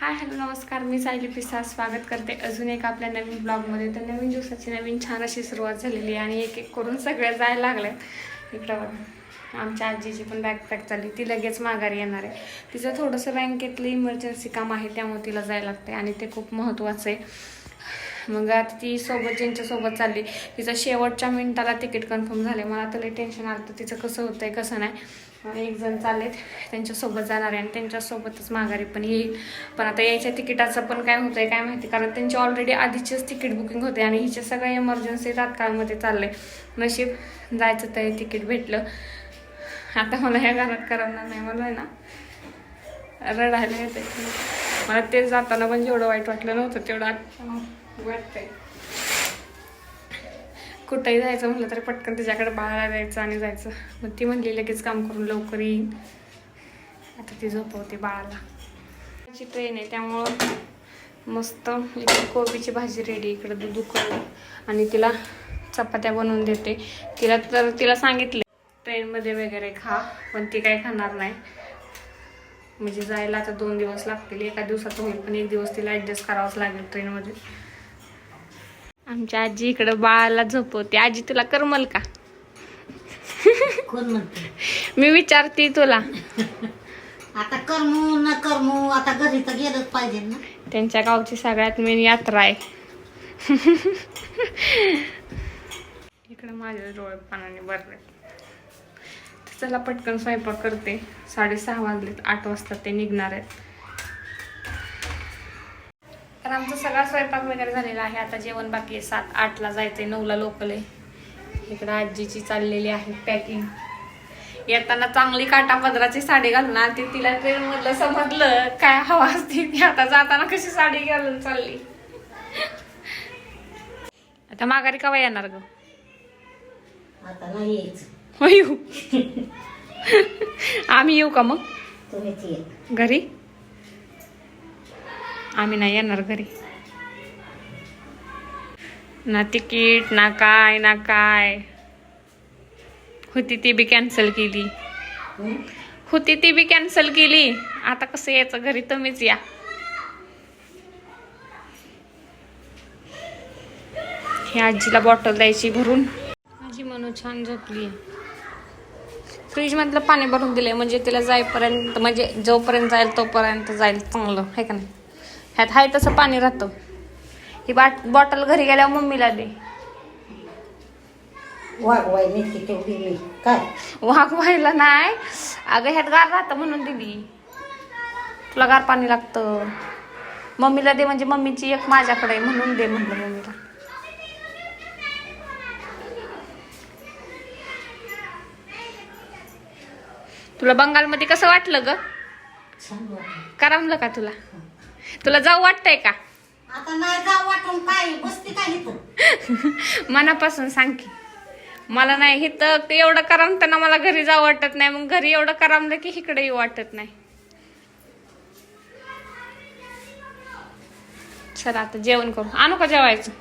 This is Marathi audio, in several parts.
हाय हॅलो नमस्कार. मी सायली पिसा. स्वागत करते अजून एक आपल्या नवीन ब्लॉगमध्ये. तर नवीन दिवसाची नवीन छान अशी सुरुवात झालेली आहे आणि एक एक करून सगळ्या जायला लागल्या इकडं बघा. आमच्या आजीची पण बॅग पॅक चालली. ती लगेच माघारी येणार आहे. तिचं थोडंसं बँकेतलं इमर्जन्सी काम आहे त्यामुळे तिला जायला लागते आणि ते खूप महत्त्वाचं आहे. मग आता ती सोबत ज्यांच्यासोबत चालली तिचं शेवटच्या मिनिटाला तिकीट कन्फर्म झाले मला तर लई टेन्शन आलं तर तिचं कसं होतं आहे कसं नाही. एक जण चाललेत त्यांच्यासोबत जाणार आहे आणि त्यांच्यासोबतच माघारी पण येईल. पण आता यायच्या तिकिटाचं पण काय होतं आहे काय माहिती? कारण त्यांची ऑलरेडी आधीचीच तिकीट बुकिंग होते आणि हिचे सगळं इमर्जन्सी तात्काळमध्ये चाललंय. नशीब जायचं तरी तिकीट भेटलं. आता मला ह्या घरात करणार नाही मला आहे ना रडायला येते मला ते जाताना पण जेवढं वाईट वाटलं नव्हतं तेवढं वाटतंय. कुठंही जायचं म्हटलं तरी पटकन तिच्याकडे बाळाला द्यायचं आणि जायचं. मग ती म्हणली लगेच काम करून लवकर येईन. आता ती झोपवते बाळाला. ची ट्रेन आहे त्यामुळं मस्त इकडे कोबीची भाजी रेडी इकडे दूध उकळलं आणि तिला चपात्या बनवून देते. तिला तर तिला सांगितले ट्रेनमध्ये वगैरे खा पण ती काही खाणार नाही. म्हणजे जायला आता दोन दिवस लागतील एका दिवसात होईल पण एक दिवस तिला ॲडजस्ट करावंच लागेल ट्रेनमध्ये आमच्या आजी इकडं बाळाला झोपवते. आजी तुला करमल का? कोण म्हणते? मी विचारते तुला. आता करमू न करमू आता घरी तर गेलंच पाहिजे ना. त्यांच्या गावची सगळ्यात मेन यात्रा आहे. इकडं माझ्या डोळे पाण्याने भरले चला पटकन स्वयंपाक करते. साडेसहा वाजलेत आठ वाजता ते निघणार आहेत. तर आमचा सगळा स्वयंपाक वगैरे झालेला आहे. आता जेवण बाकी आहे. सात आठला जायचंय नऊला लोकल आहे. इकडं आजीची चाललेली आहे पॅकिंग. येताना चांगली काटा पदराची साडी घालणार. ती तिला ट्रेन मधलं समजलं. काय हवा असते ती आता जाताना कशी साडी घालून चालली. आता माघारी कवा येणार ग? आता नाही यायचं. येऊ आम्ही येऊ का मग? घरी? आम्ही नाही येणार घरी. ना तिकीट ना काय ना काय. होती ती बी कॅन्सल केली. होती ती बी कॅन्सल केली. आता कसं यायचं? घरी तुम्हीच या. हे आजीला बॉटल द्यायची भरून. माझी म्हणून छान झोपली. आहे मधलं पाणी भरून दिलंय म्हणजे तिला जाईपर्यंत म्हणजे जोपर्यंत जाईल तोपर्यंत जाईल चांगलं आहे का नाही? ह्यात हाय तसं पाणी राहतं. ही बाट बॉटल घरी गेल्यावर मम्मीला दे. वाघ व्हायला नाही. अगं ह्यात गार राहतं म्हणून दिली. तुला गार पाणी लागतं. मम्मीला दे म्हणजे मम्मीची एक माझ्याकडे म्हणून दे म्हणलं मम्मीला. तुला बंगालमध्ये कसं वाटलं ग? करमलं का तुला? तुला जाऊ वाटतंय का? आता नाही जा वाटून काय बसते काय इथं? मनापासून सांग की. मला नाही इथं ते एवढं करमताना मला घरी जाऊ वाटत नाही. मग घरी एवढं करमलं की इकडे येऊ वाटत नाही. चला आता जेवण करू. आणू का जेवायचं.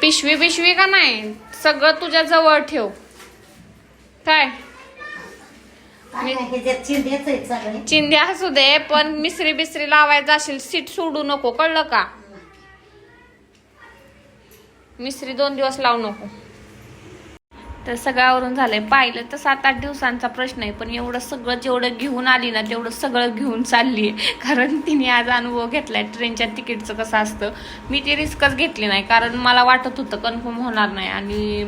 पिशवी पिशवी का नाही? सगळं तुझ्या जवळ ठेव. काय? चिंध्या असू दे पण मिसरी बिसरी लावायला जाशील सीट सोडू नको कळलं का? मिसरी दोन दिवस लावू नको. तर सगळ्यावरून झालंय. पाहिलं तर सात आठ दिवसांचा प्रश्न आहे पण एवढं सगळं जेवढं घेऊन आली ना तेवढं सगळं घेऊन चालली आहे कारण तिने आज अनुभव घेतलाय ट्रेनच्या तिकीटचं कसं असतं. मी ती रिस्कच घेतली नाही कारण मला वाटत होतं कन्फर्म होणार नाही. आणि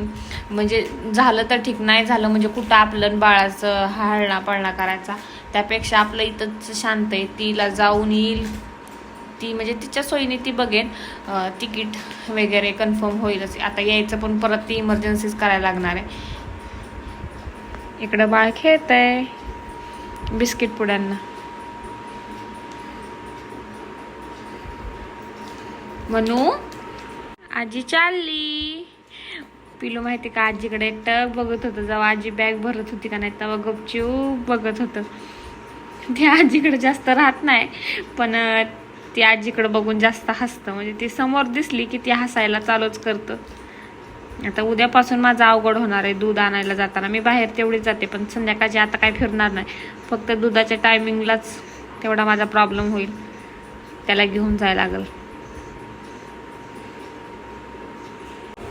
म्हणजे झालं तर ठीक नाही झालं म्हणजे कुठं आपलं बाळाचं हाळणा पळणा करायचा. त्यापेक्षा आपलं इथंच शांत आहे. तिला जाऊन येईल. ती म्हणजे तिच्या सोयीने ती बघेन. तिकीट वगैरे कन्फर्म होईलच आता यायचं पण परत ती इमर्जन्सीच करायला लागणार आहे. इकडं बाळ खेळत आहे. बिस्किट पुड्यांना. म्हणू आजी चालली. पिलू माहिती का आजीकडे टक बघत होतं. जेव्हा आजी बॅग भरत होती का नाही तेव्हा गपचूप बघत होतं. ते आजीकडे जास्त राहत नाही. पण ती आजीकडे बघून जास्त हसतं. म्हणजे ती समोर दिसली की ती हसायला चालूच करतं. आता उद्यापासून माझं अवघड होणार आहे दूध आणायला जाताना. मी बाहेर तेवढीच जाते पण संध्याकाळची आता काय फिरणार नाही. फक्त दुधाच्या टायमिंगलाच तेवढा माझा प्रॉब्लेम होईल. त्याला घेऊन जायला लागेल.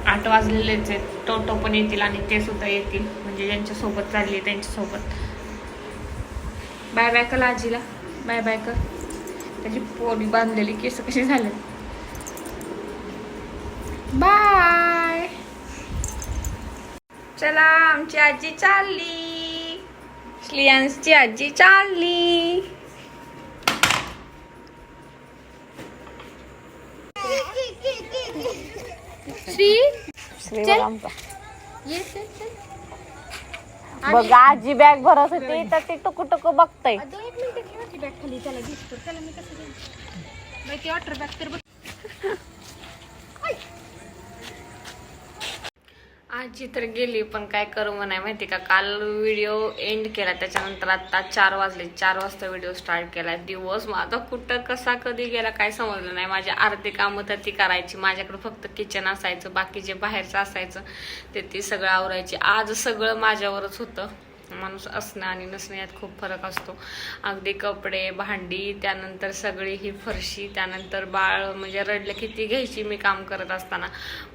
आठ वाजलेलेच आहेत. टोटो पण येतील आणि ते सुद्धा येतील. म्हणजे ज्यांच्यासोबत चालली त्यांच्यासोबत. बाय बाय कल आजीला. बाय बाय कर त्याची पोरी बांधलेली केस कशी झाले? बाय. चला आमची आजी चालली. श्लियांसची आजी चालली. श्री बघ आजी बॅग भरत होती तर ती टुकू टुकू बघतय आजी तर गेली पण काय करू म्हणाय माहिती का? काल व्हिडिओ एंड केला त्याच्यानंतर आता चार वाजले. चार वाजता व्हिडिओ स्टार्ट केला. दिवस माझा कुठं कसा कधी गेला काय समजलं नाही. माझी अर्धी कामं तर ती करायची. माझ्याकडे फक्त किचन असायचं बाकी जे बाहेरचं असायचं ते ती सगळं आवरायची. आज सगळं माझ्यावरच होतं. माणूस असणं आणि नसणं यात खूप फरक असतो. अगदी कपडे भांडी त्यानंतर सगळी ही फरशी त्यानंतर बाळ म्हणजे रडलं किती घ्यायची मी काम करत असताना.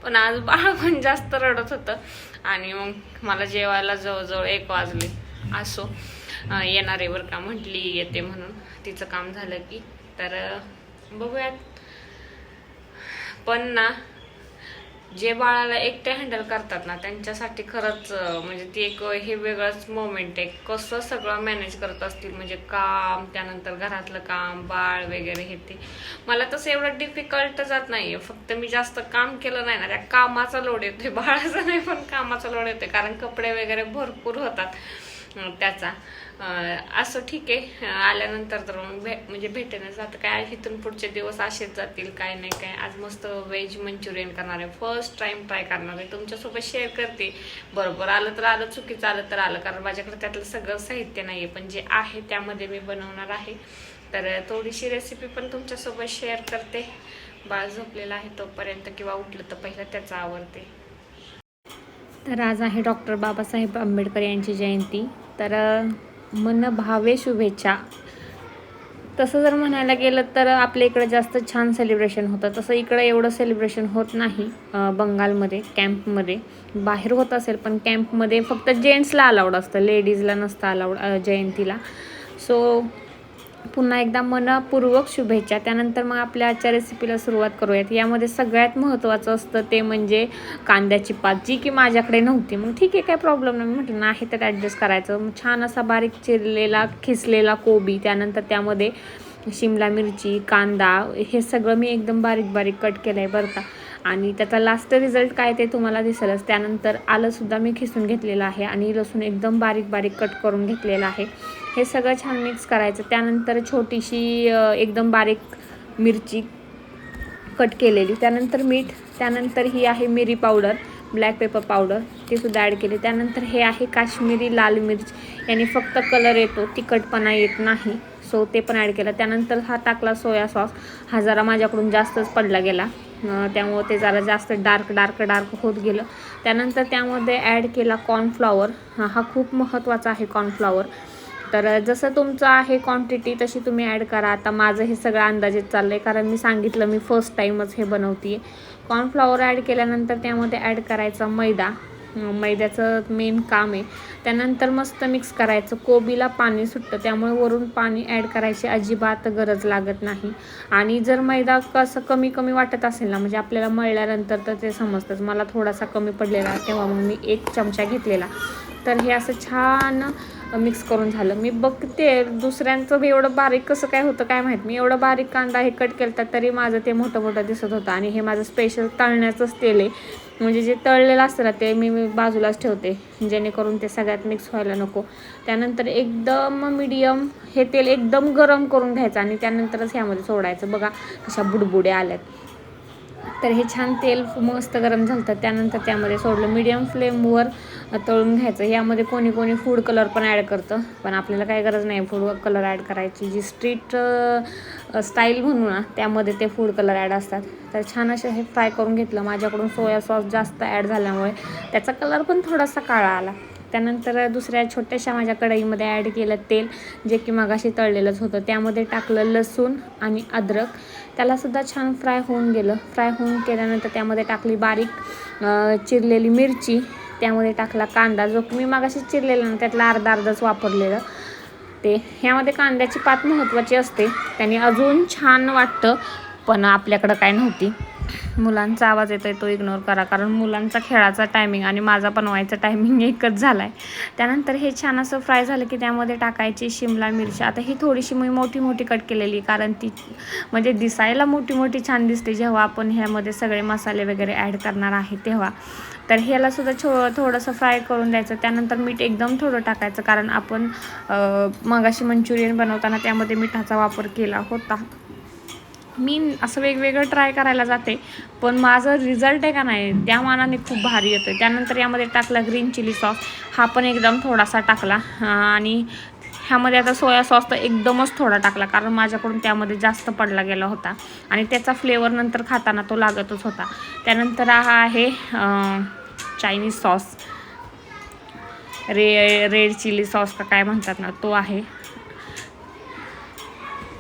पण आज बाळ पण जास्त रडत होतं आणि मग मला जेवायला जवळजवळ एक वाजले. असो येणारे येणार आहे बरं का म्हटली येते म्हणून. तिचं काम झालं की तर बघूयात. पण ना जे बाळाला एकटे हँडल करतात ना त्यांच्यासाठी खरंच म्हणजे ती एक हे वेगळंच मोमेंट आहे. कसं सगळं मॅनेज करत असतील म्हणजे काम त्यानंतर घरातलं काम बाळ वगैरे हे ते. मला तसं एवढं डिफिकल्ट जात नाहीये. फक्त मी जास्त काम केलं नाही ना त्या कामाचा लोड येतोय. बाळाचा नाही पण कामाचा लोड येतोय. कारण कपडे वगैरे भरपूर होतात. त्याचा. असं ठीक आहे. आल्यानंतर तर मग भे म्हणजे भेटेनच. आता काय इथून पुढचे दिवस असेच जातील काय नाही काय. आज मस्त व्हेज मंचुरियन करणार आहे. फर्स्ट टाईम ट्राय करणार आहे. तुमच्यासोबत शेअर करते. बरोबर आलं तर आलं चुकीचं आलं तर आलं. कारण माझ्याकडे त्यातलं सगळं साहित्य नाही आहे पण जे आहे त्यामध्ये मी बनवणार आहे. तर थोडीशी रेसिपी पण तुमच्यासोबत शेअर करते. बाळ झोपलेला आहे तोपर्यंत किंवा उठलं तर पहिलं त्याचं आवडते तर आज आहे डॉक्टर बाबासाहेब आंबेडकर यांची जयंती. तर मन भावे शुभेच्छा. तसं जर म्हणायला गेलं तर आपल्या इकडं जास्त छान सेलिब्रेशन होतं. तसं इकडं एवढं सेलिब्रेशन होत नाही बंगालमध्ये कॅम्पमध्ये बाहेर होत असेल पण कॅम्पमध्ये फक्त जेंट्सला अलाउड असतं. लेडीजला नसतं अलाउड जयंतीला. सो पुन्हा एकदा मनपूर्वक शुभेच्छा. त्यानंतर मग आपल्या आजच्या रेसिपीला सुरुवात करूयात. यामध्ये सगळ्यात महत्त्वाचं असतं ते म्हणजे कांद्याची पात जी की माझ्याकडे नव्हती. मग ठीक आहे काय प्रॉब्लेम नाही. म्हटलं नाही तर ॲडजस्ट करायचं. मग छान असा बारीक चिरलेला खिसलेला कोबी त्यानंतर त्यामध्ये शिमला मिरची कांदा हे सगळं मी एकदम बारीक बारीक कट केलं आहे बरं का. आणि त्याचा लास्ट रिझल्ट काय ते तुम्हाला दिसेलच. त्यानंतर आलंसुद्धा मी खिसून घेतलेलं आहे आणि लसूण एकदम बारीक बारीक कट करून घेतलेलं आहे. हे सगळं छान मिक्स करायचं. त्यानंतर छोटीशी एकदम बारीक मिरची कट केलेली. त्यानंतर मीठ त्यानंतर ही आहे मिरी पावडर ब्लॅक पेपर पावडर ते सुद्धा ॲड केले. त्यानंतर हे आहे काश्मीरी लाल मिर्च. याने फक्त कलर येतो तिखटपणा येत नाही. सो ते पण ॲड केलं. त्यानंतर हा टाकला सोया सॉस हा जरा माझ्याकडून जास्तच पडला गेला. त्यामुळं ते जरा जास्त डार्क डार्क डार्क होत गेलं. त्यानंतर त्यामध्ये ॲड केला कॉर्नफ्लॉवर हा खूप महत्त्वाचा आहे कॉर्नफ्लॉवर तर जसं तुमचं आहे क्वांटिटी तशी तुम्ही ॲड करा. आता माझं हे सगळं अंदाजेच चाललं आहे कारण मी सांगितलं मी फर्स्ट टाईमच हे बनवते आहे कॉर्नफ्लॉवर ॲड केल्यानंतर त्यामध्ये ॲड करायचा मैदा. मैद्याचं मेन काम आहे. त्यानंतर मस्त मिक्स करायचं. कोबीला पाणी सुटतं. त्यामुळे वरून पाणी ॲड करायची अजिबात गरज लागत नाही. आणि जर मैदा कसं कमी कमी वाटत असेल ना म्हणजे आपल्याला मळल्यानंतर तर ते समजतंच. मला थोडासा कमी पडलेला तेव्हा मग मी एक चमचा घेतलेला. तर हे असं छान मिक्स करून झालं. मी बघते दुसऱ्यांचं बी एवढं बारीक कसं काय होतं काय माहीत. मी एवढं बारीक कांदा हे कट केलं तर तरी माझं ते मोठं मोठं दिसत होतं. आणि हे माझं स्पेशल तळण्याचंच तेल आहे. म्हणजे जे तळलेलं असतं ना ते मी बाजूलाच ठेवते. जेणेकरून ते सगळ्यात मिक्स व्हायला नको. त्यानंतर एकदम मिडियम हे तेल एकदम गरम करून घ्यायचं आणि त्यानंतरच ह्यामध्ये सोडायचं. बघा कशा बुडबुड्या आल्यात. तर हे छान तेल मस्त गरम झालं तर त्यानंतर त्यामध्ये सोडलं मीडियम फ्लेमवर तळून घ्यायचं. यामध्ये कोणी कोणी फूड कलर पण ॲड करतं. पण आपल्याला काय गरज नाही फूड कलर ॲड करायची. जी स्ट्रीट स्टाईल म्हणू ना त्यामध्ये ते फूड कलर ॲड असतात. तर छान असे हे फ्राय करून घेतलं. माझ्याकडून सोया सॉस जास्त ॲड झाल्यामुळे त्याचा कलर पण थोडासा काळा आला. त्यानंतर दुसऱ्या छोट्याशा माझ्या कढईमध्ये ॲड केलं तेल जे की मगाशी तळलेलंच होतं. त्यामध्ये टाकलं लसूण आणि अद्रक. त्यालासुद्धा छान फ्राय होऊन गेलं. फ्राय होऊन केल्यानंतर त्यामध्ये टाकली बारीक चिरलेली मिरची. त्यामध्ये टाकला कांदा जो की मी मगाशी चिरलेला ना त्यातला अर्धा अर्धाच वापरलेलं. ते ह्यामध्ये कांद्याची पात महत्त्वाची असते. त्याने अजून छान वाटतं पण आपल्याकडं काय नव्हती. मुलांचा आवाज येतोय तो इग्नोर करा. कारण मुलांचा खेळाचा टायमिंग आणि माझा बनवायचा टायमिंग एकच झाला आहे त्यानंतर हे छान असं फ्राय झालं की त्यामध्ये टाकायची शिमला मिरची. आता ही थोडीशी मी मोठी मोठी कट केलेली कारण ती म्हणजे दिसायला मोठी मोठी छान दिसते. जेव्हा आपण ह्यामध्ये सगळे मसाले वगैरे ॲड करणार आहे तेव्हा. तर ह्यालासुद्धा छो थोडंसं फ्राय करून द्यायचं. त्यानंतर मीठ एकदम थोडं टाकायचं कारण आपण मगाशी मंचुरियन बनवताना त्यामध्ये मिठाचा वापर केला होता. मी असं वेगवेगळं ट्राय करायला जाते. पण माझं रिझल्ट आहे का नाही त्या मानाने खूप भारी येतो त्यानंतर यामध्ये टाकला ग्रीन चिली सॉस हा पण एकदम थोडासा टाकला. आणि ह्यामध्ये आता सोया सॉस तर एकदमच थोडा टाकला कारण माझ्याकडून त्यामध्ये जास्त पडला गेला होता. आणि त्याचा फ्लेवर नंतर खाताना तो लागतच होता. त्यानंतर हा आहे चायनीज सॉस रे रेड चिली सॉस का काय म्हणतात ना तो आहे.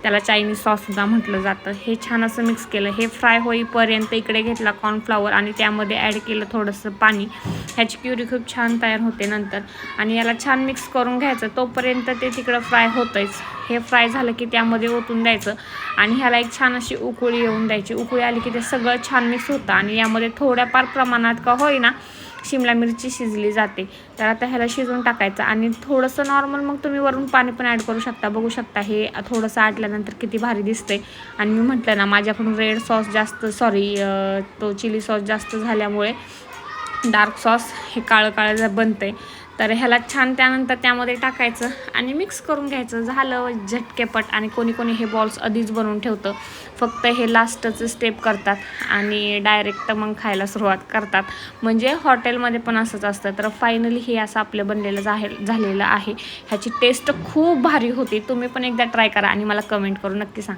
त्याला चायनीज सॉससुद्धा म्हटलं जातं. हे छान असं मिक्स केलं. हे फ्राय होईपर्यंत इकडे घेतला कॉर्नफ्लॉवर आणि त्यामध्ये ॲड केलं थोडंसं पाणी. ह्याची प्युरी खूप छान तयार होते नंतर. आणि याला छान मिक्स करून घ्यायचं. तोपर्यंत ते तिकडं फ्राय होतंच. हे फ्राय झालं की त्यामध्ये ओतून द्यायचं. आणि ह्याला एक छान अशी उकळी येऊन द्यायची. उकळी आली की ते सगळं छान मिक्स होतं. आणि यामध्ये थोड्याफार प्रमाणात का होईना शिमला मिरची शिजली जाते. तर आता ह्याला शिजवून टाकायचं आणि थोडंसं नॉर्मल मग तुम्ही वरून पाणी पण ॲड करू शकता. बघू शकता हे थोडंसं आटल्यानंतर किती भारी दिसते आणि मी म्हटलं ना माझ्याकडून रेड सॉस जास्त सॉरी तो चिली सॉस जास्त झाल्यामुळे डार्क सॉस हे काळं काळं बनतं आहे तर ह्याला छान त्यानंतर त्यामध्ये टाकायचं आणि मिक्स करून घ्यायचं. झालं झटकेपट आणि कोणी कोणी हे बॉल्स आधीच बनवून ठेवतं. फक्त हे लास्टचं स्टेप करतात आणि डायरेक्ट मग खायला सुरुवात करतात. म्हणजे हॉटेलमध्ये पण असंच असतं. तर फायनली हे असं आपलं बनलेलं जाहे झालेलं आहे. ह्याची टेस्ट खूप भारी होती. तुम्ही पण एकदा ट्राय करा आणि मला कमेंट करून नक्की सांगा.